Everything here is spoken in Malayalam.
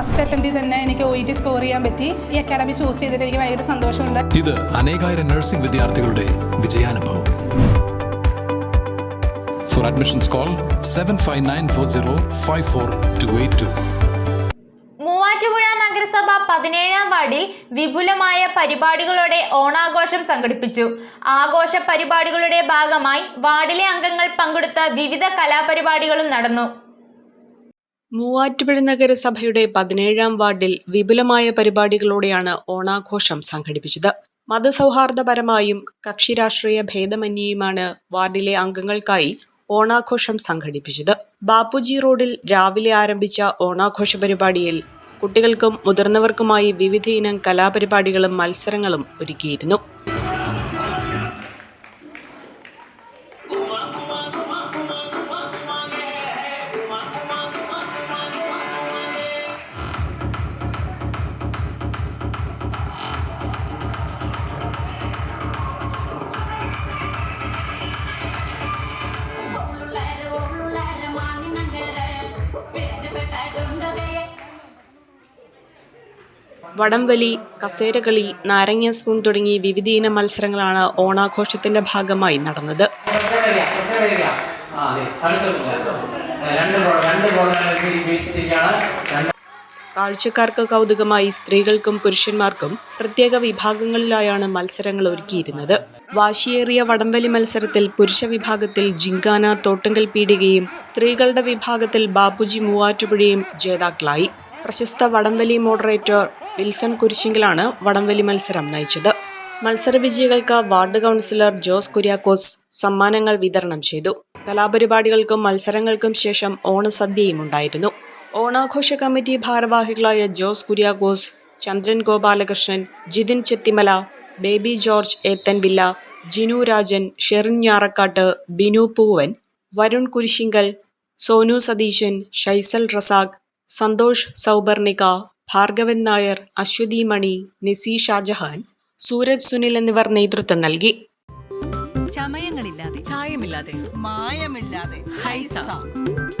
ഫസ്റ്റ് അറ്റംപ്റ്റിൽ തന്നെ എനിക്ക് ഒ ഇ ടി സ്കോർ ചെയ്യാൻ പറ്റി. ഈ അക്കാഡമി ചൂസ് ചെയ്തിട്ട് എനിക്ക് ഭയങ്കര സന്തോഷമുണ്ട്. ഇത് അനേകായിരം നഴ്സിംഗ് വിദ്യാർത്ഥികളുടെ വിജയാനുഭവം. For admissions call seven five nine four zero five four two eight two Muvattupuzha നഗരസഭ പതിനേഴാം വാർഡിൽ വിപുലമായ പരിപാടികളോടെ ഓണാഘോഷം സംഘടിപ്പിച്ചു. ആഘോഷ പരിപാടികളുടെ ഭാഗമായി വാർഡിലെ അംഗങ്ങൾ പങ്കെടുത്ത വിവിധ കലാപരിപാടികളും നടന്നു. മൂവാറ്റുപുഴ നഗരസഭയുടെ പതിനേഴാം വാർഡിൽ വിപുലമായ പരിപാടികളോടെയാണ് ഓണാഘോഷം സംഘടിപ്പിച്ചത്. മതസൗഹാർദ്ദപരമായും കക്ഷിരാഷ്ട്രീയ ഭേദമന്യേയുമാണ് വാർഡിലെ അംഗങ്ങൾക്കായി ഓണാഘോഷം സംഘടിപ്പിച്ചത്. ബാപ്പുജി റോഡിൽ രാവിലെ ആരംഭിച്ച ഓണാഘോഷ പരിപാടിയിൽ കുട്ടികൾക്കും മുതിർന്നവർക്കുമായി വിവിധ ഇനം കലാപരിപാടികളും മത്സരങ്ങളും ഒരുക്കിയിരുന്നു. വടംവലി കസേരകളി നാരങ്ങ സ്പൂൺ തുടങ്ങി വിവിധയിനം മത്സരങ്ങളാണ് ഓണാഘോഷത്തിന്റെ ഭാഗമായി നടന്നത്. കാഴ്ചക്കാർക്ക് കൗതുകമായി സ്ത്രീകൾക്കും പുരുഷന്മാർക്കും പ്രത്യേക വിഭാഗങ്ങളിലായാണ് മത്സരങ്ങൾ ഒരുക്കിയിരുന്നത്. വാശിയേറിയ വടംവലി മത്സരത്തിൽ പുരുഷ വിഭാഗത്തിൽ ജിങ്കാന തോട്ടങ്കൽ പീടികയും സ്ത്രീകളുടെ വിഭാഗത്തിൽ ബാപ്പുജി മൂവാറ്റുപുഴയും ജേതാക്കളായി. പ്രശസ്ത വടംവലി മോഡറേറ്റർ വിൽസൺ കുരിശിങ്കിലാണ് വടംവലി മത്സരം നയിച്ചത്. മത്സര വിജയികൾക്ക് വാർഡ് കൗൺസിലർ ജോസ് കുര്യാക്കോസ് സമ്മാനങ്ങൾ വിതരണം ചെയ്തു. കലാപരിപാടികൾക്കും മത്സരങ്ങൾക്കും ശേഷം ഓണസദ്യയും ഉണ്ടായിരുന്നു. ഓണാഘോഷ കമ്മിറ്റി ഭാരവാഹികളായ ജോസ് കുര്യാക്കോസ് ചന്ദ്രൻ ഗോപാലകൃഷ്ണൻ ജിതിൻ ചെത്തിമല ബേബി ജോർജ് ഏത്തൻവില്ല ജിനു രാജൻ ഷെറിൻ ഞാറക്കാട്ട് ബിനു പൂവൻ വരുൺ കുരിശിങ്കൽ സോനു സതീശൻ ഷൈസൽ റസാഖ് സന്തോഷ് സൗബർണിക ഭാർഗവൻ നായർ അശ്വതി മണി നിസി ഷാജഹാൻ സൂരജ് സുനിൽ എന്നിവർ നേതൃത്വം നൽകി. ചമയങ്ങളില്ലാതെ ചായമില്ലാതെ മായമില്ലാതെ ഹൈസ. ഹൈസ.